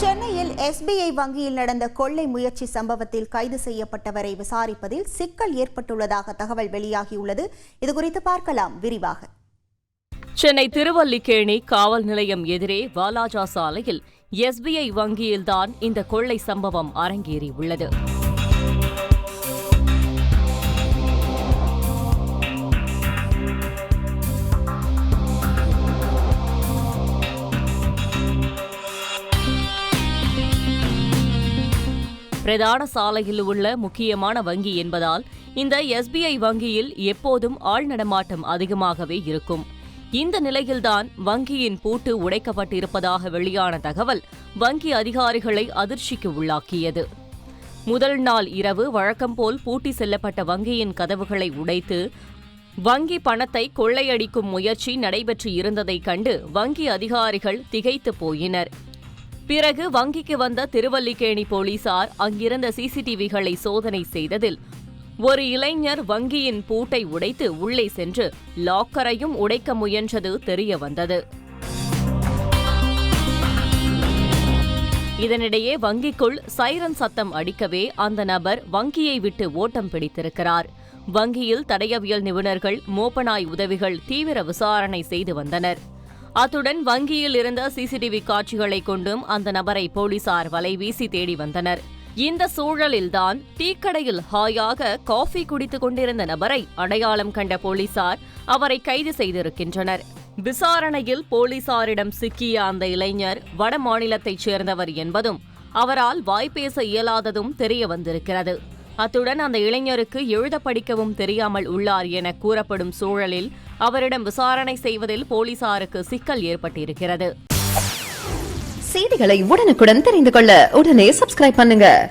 சென்னையில் எஸ்பிஐ வங்கியில் நடந்த கொள்ளை முயற்சி சம்பவத்தில் கைது செய்யப்பட்டவரை விசாரிப்பதில் சிக்கல் ஏற்பட்டுள்ளதாக தகவல் வெளியாகியுள்ளது. இதுகுறித்து பார்க்கலாம் விரிவாக. சென்னை திருவல்லிக்கேணி காவல் நிலையம் எதிரே வாலாஜா சாலையில் எஸ்பிஐ வங்கியில்தான் இந்த கொள்ளை சம்பவம் அரங்கேறியுள்ளது. பிரதான சாலையில் உள்ள முக்கியமான வங்கி என்பதால் இந்த எஸ்பிஐ வங்கியில் எப்போதும் ஆள் நடமாட்டம் அதிகமாகவே இருக்கும். இந்த நிலையில்தான் வங்கியின் பூட்டு உடைக்கப்பட்டிருப்பதாக வெளியான தகவல் வங்கி அதிகாரிகளை அதிர்ச்சிக்கு உள்ளாக்கியது. முதல் நாள் இரவு வழக்கம்போல் பூட்டி செல்லப்பட்ட வங்கியின் கதவுகளை உடைத்து வங்கி பணத்தை கொள்ளையடிக்கும் முயற்சி நடைபெற்று இருந்ததைக் கண்டு வங்கி அதிகாரிகள் திகைத்து போயினர். பிறகு வங்கிக்கு வந்த திருவல்லிக்கேணி போலீசார் அங்கிருந்த சிசிடிவிகளை சோதனை செய்ததில் ஒரு இளைஞர் வங்கியின் பூட்டை உடைத்து உள்ளே சென்று லாக்கரையும் உடைக்க முயன்றது தெரிய வந்தது இதனிடையே வங்கிக்குள் சைரன் சத்தம் அடிக்கவே அந்த நபர் வங்கியை விட்டு ஓட்டம் பிடித்திருக்கிறார். வங்கியில் தடயவியல் நிபுணர்கள் மோப்பனாய் உதவிகள் தீவிர விசாரணை செய்து வந்தனர். அத்துடன் வங்கியில் இருந்த சிசிடிவி காட்சிகளை கொண்டும் அந்த நபரை போலீசார் வலைவீசி தேடி வந்தனர். இந்த சூழலில்தான் டீக்கடையில் ஹாயாக காஃபி குடித்துக் கொண்டிருந்த நபரை அடையாளம் கண்ட போலீசார் அவரை கைது செய்திருக்கின்றனர். விசாரணையில் போலீசாரிடம் சிக்கிய அந்த இளைஞர் வட மாநிலத்தைச் சேர்ந்தவர் என்பதும் அவரால் வாய்ப்பேச இயலாததும் தெரிய வந்திருக்கிறது. அத்துடன் அந்த இளைஞருக்கு எழுத படிக்கவும் தெரியாமல் உள்ளார் என கூறப்படும் சூழலில் அவரிடம் விசாரணை செய்வதில் போலீசாருக்கு சிக்கல் ஏற்பட்டிருக்கிறது. செய்திகளை உடனுக்குடன் தெரிந்து கொள்ள உடனே சப்ஸ்கிரைப் பண்ணுங்க.